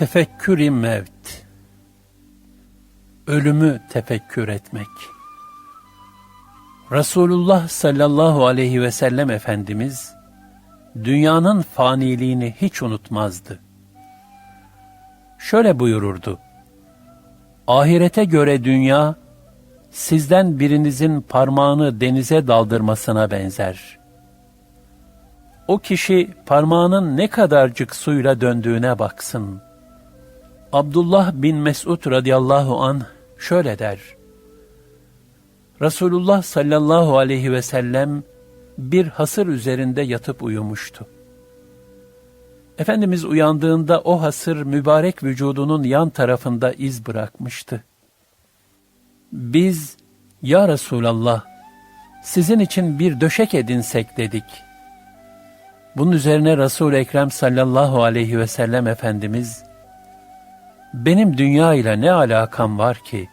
Tefekkür-i mevt. Ölümü tefekkür etmek. Resulullah sallallahu aleyhi ve sellem Efendimiz, dünyanın faniliğini hiç unutmazdı. Şöyle buyururdu, Ahirete göre dünya, sizden birinizin parmağını denize daldırmasına benzer. O kişi parmağının ne kadarcık suyla döndüğüne baksın. Abdullah bin Mesud radıyallahu an şöyle der. Resulullah sallallahu aleyhi ve sellem bir hasır üzerinde yatıp uyumuştu. Efendimiz uyandığında o hasır mübarek vücudunun yan tarafında iz bırakmıştı. Biz, Ya Resulallah, sizin için bir döşek edinsek dedik. Bunun üzerine Resul-i Ekrem sallallahu aleyhi ve sellem Efendimiz, benim dünya ile ne alakam var ki?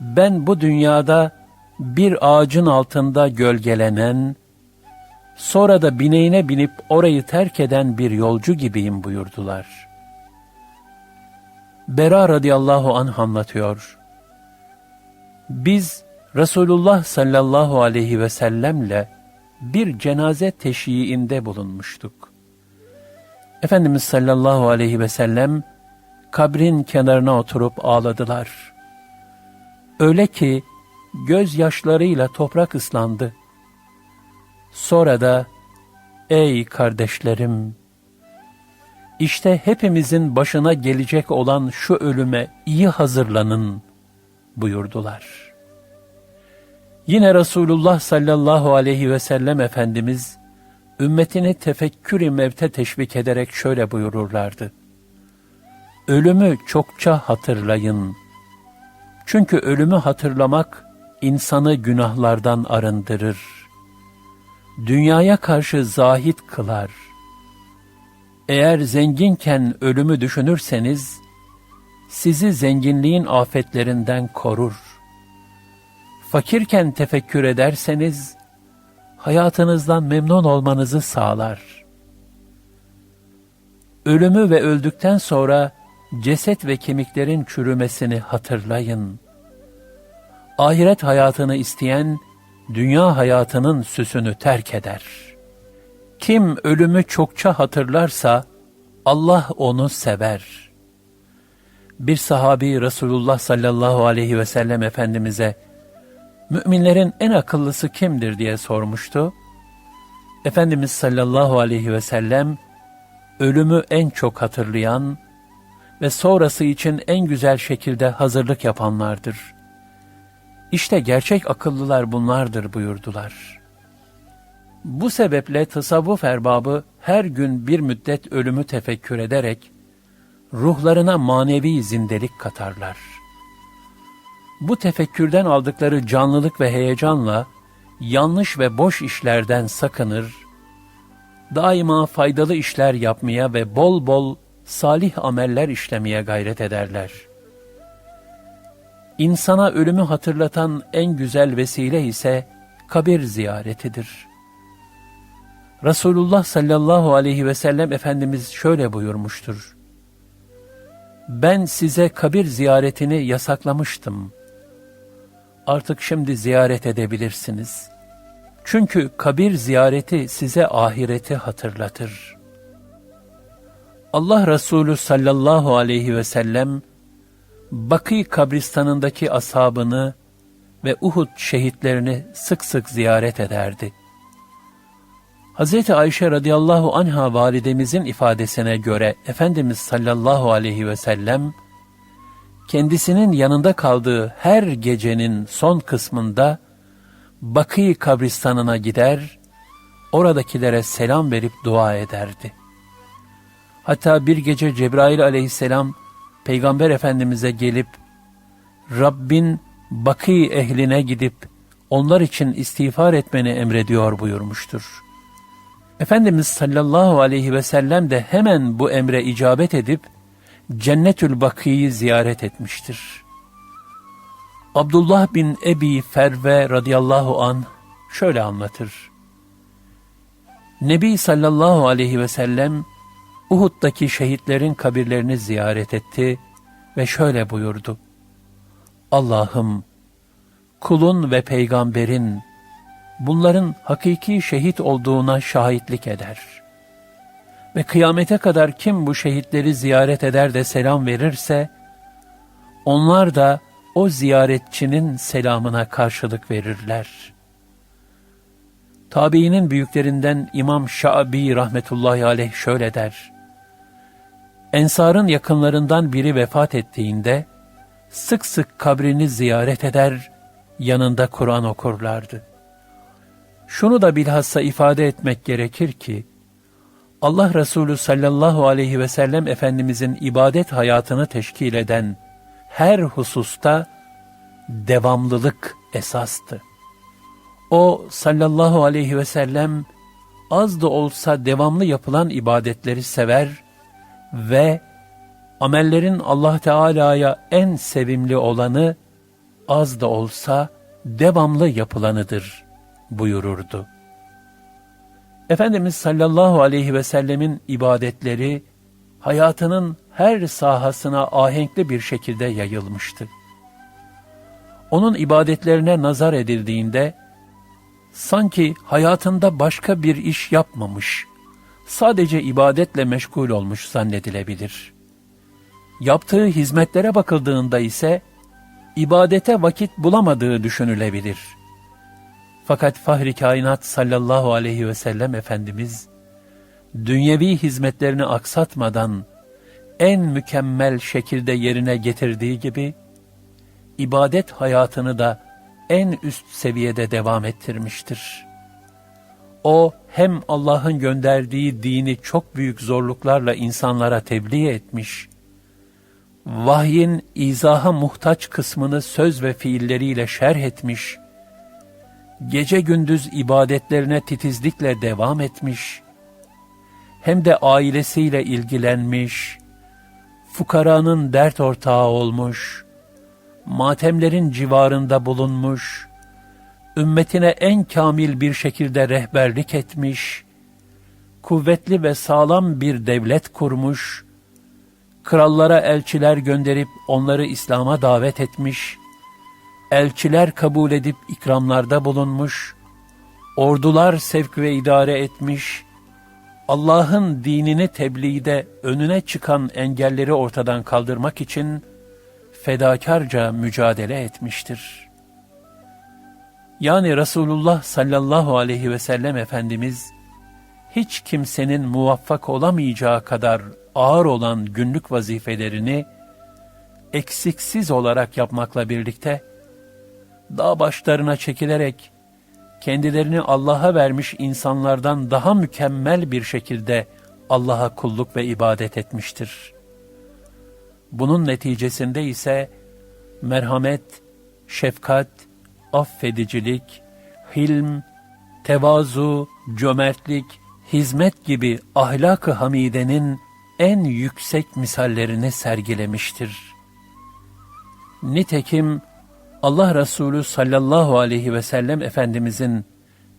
Ben bu dünyada bir ağacın altında gölgelenen, sonra da bineğine binip orayı terk eden bir yolcu gibiyim buyurdular. Bera radıyallahu anh anlatıyor. Biz Resulullah sallallahu aleyhi ve sellemle bir cenaze teşyiğinde bulunmuştuk. Efendimiz sallallahu aleyhi ve sellem kabrin kenarına oturup ağladılar. Öyle ki gözyaşlarıyla toprak ıslandı. Sonra da ey kardeşlerim işte hepimizin başına gelecek olan şu ölüme iyi hazırlanın buyurdular. Yine Resulullah sallallahu aleyhi ve sellem Efendimiz ümmetini tefekkür-i mevte teşvik ederek şöyle buyururlardı. Ölümü çokça hatırlayın. Çünkü ölümü hatırlamak insanı günahlardan arındırır. Dünyaya karşı zahit kılar. Eğer zenginken ölümü düşünürseniz, sizi zenginliğin afetlerinden korur. Fakirken tefekkür ederseniz, hayatınızdan memnun olmanızı sağlar. Ölümü ve öldükten sonra, ceset ve kemiklerin çürümesini hatırlayın. Ahiret hayatını isteyen, dünya hayatının süsünü terk eder. Kim ölümü çokça hatırlarsa, Allah onu sever. Bir sahabi Resulullah sallallahu aleyhi ve sellem Efendimiz'e, müminlerin en akıllısı kimdir diye sormuştu. Efendimiz sallallahu aleyhi ve sellem, ölümü en çok hatırlayan, ve sonrası için en güzel şekilde hazırlık yapanlardır. İşte gerçek akıllılar bunlardır buyurdular. Bu sebeple tasavvuf erbabı her gün bir müddet ölümü tefekkür ederek ruhlarına manevi zindelik katarlar. Bu tefekkürden aldıkları canlılık ve heyecanla yanlış ve boş işlerden sakınır, daima faydalı işler yapmaya ve bol bol salih ameller işlemeye gayret ederler. İnsana ölümü hatırlatan en güzel vesile ise kabir ziyaretidir. Resulullah sallallahu aleyhi ve sellem Efendimiz şöyle buyurmuştur. Ben size kabir ziyaretini yasaklamıştım. Artık şimdi ziyaret edebilirsiniz. Çünkü kabir ziyareti size ahireti hatırlatır.'' Allah Resulü sallallahu aleyhi ve sellem Bakı kabristanındaki ashabını ve Uhud şehitlerini sık sık ziyaret ederdi. Hz. Ayşe radıyallahu anha validemizin ifadesine göre Efendimiz sallallahu aleyhi ve sellem kendisinin yanında kaldığı her gecenin son kısmında Bakı kabristanına gider, oradakilere selam verip dua ederdi.'' Hatta bir gece Cebrail aleyhisselam Peygamber Efendimiz'e gelip Rabbin Bakı ehline gidip onlar için istiğfar etmeni emrediyor buyurmuştur. Efendimiz sallallahu aleyhi ve sellem de hemen bu emre icabet edip Cennetül Bakı'yı ziyaret etmiştir. Abdullah bin Ebi Ferve radıyallahu an şöyle anlatır. Nebi sallallahu aleyhi ve sellem Uhud'daki şehitlerin kabirlerini ziyaret etti ve şöyle buyurdu. Allah'ım, kulun ve peygamberin bunların hakiki şehit olduğuna şahitlik eder. Ve kıyamete kadar kim bu şehitleri ziyaret eder de selam verirse, onlar da o ziyaretçinin selamına karşılık verirler. Tabiinin büyüklerinden İmam Şabi rahmetullahi aleyh şöyle der. Ensarın yakınlarından biri vefat ettiğinde, sık sık kabrini ziyaret eder, yanında Kur'an okurlardı. Şunu da bilhassa ifade etmek gerekir ki, Allah Resulü sallallahu aleyhi ve sellem Efendimizin ibadet hayatını teşkil eden her hususta devamlılık esastı. O sallallahu aleyhi ve sellem az da olsa devamlı yapılan ibadetleri sever ve amellerin Allah Teala'ya en sevimli olanı az da olsa devamlı yapılanıdır buyururdu. Efendimiz sallallahu aleyhi ve sellemin ibadetleri hayatının her sahasına ahenkli bir şekilde yayılmıştı. Onun ibadetlerine nazar edildiğinde sanki hayatında başka bir iş yapmamış, sadece ibadetle meşgul olmuş zannedilebilir. Yaptığı hizmetlere bakıldığında ise ibadete vakit bulamadığı düşünülebilir. Fakat Fahri Kainat sallallahu aleyhi ve sellem Efendimiz, dünyevi hizmetlerini aksatmadan en mükemmel şekilde yerine getirdiği gibi, ibadet hayatını da en üst seviyede devam ettirmiştir. O hem Allah'ın gönderdiği dini çok büyük zorluklarla insanlara tebliğ etmiş, vahyin izaha muhtaç kısmını söz ve fiilleriyle şerh etmiş, gece gündüz ibadetlerine titizlikle devam etmiş, hem de ailesiyle ilgilenmiş, fukaranın dert ortağı olmuş, matemlerin civarında bulunmuş, ümmetine en kamil bir şekilde rehberlik etmiş, kuvvetli ve sağlam bir devlet kurmuş, krallara elçiler gönderip onları İslam'a davet etmiş, elçiler kabul edip ikramlarda bulunmuş, ordular sevk ve idare etmiş, Allah'ın dinini tebliğde önüne çıkan engelleri ortadan kaldırmak için fedakarca mücadele etmiştir. Yani Resulullah sallallahu aleyhi ve sellem Efendimiz, hiç kimsenin muvaffak olamayacağı kadar ağır olan günlük vazifelerini eksiksiz olarak yapmakla birlikte, dağ başlarına çekilerek kendilerini Allah'a vermiş insanlardan daha mükemmel bir şekilde Allah'a kulluk ve ibadet etmiştir. Bunun neticesinde ise merhamet, şefkat, affedicilik, hilm, tevazu, cömertlik, hizmet gibi ahlak-ı hamidenin en yüksek misallerini sergilemiştir. Nitekim Allah Resulü sallallahu aleyhi ve sellem Efendimizin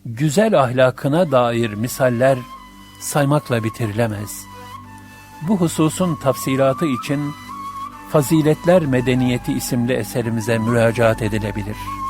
güzel ahlakına dair misaller saymakla bitirilemez. Bu hususun tafsilatı için Faziletler Medeniyeti isimli eserimize müracaat edilebilir.''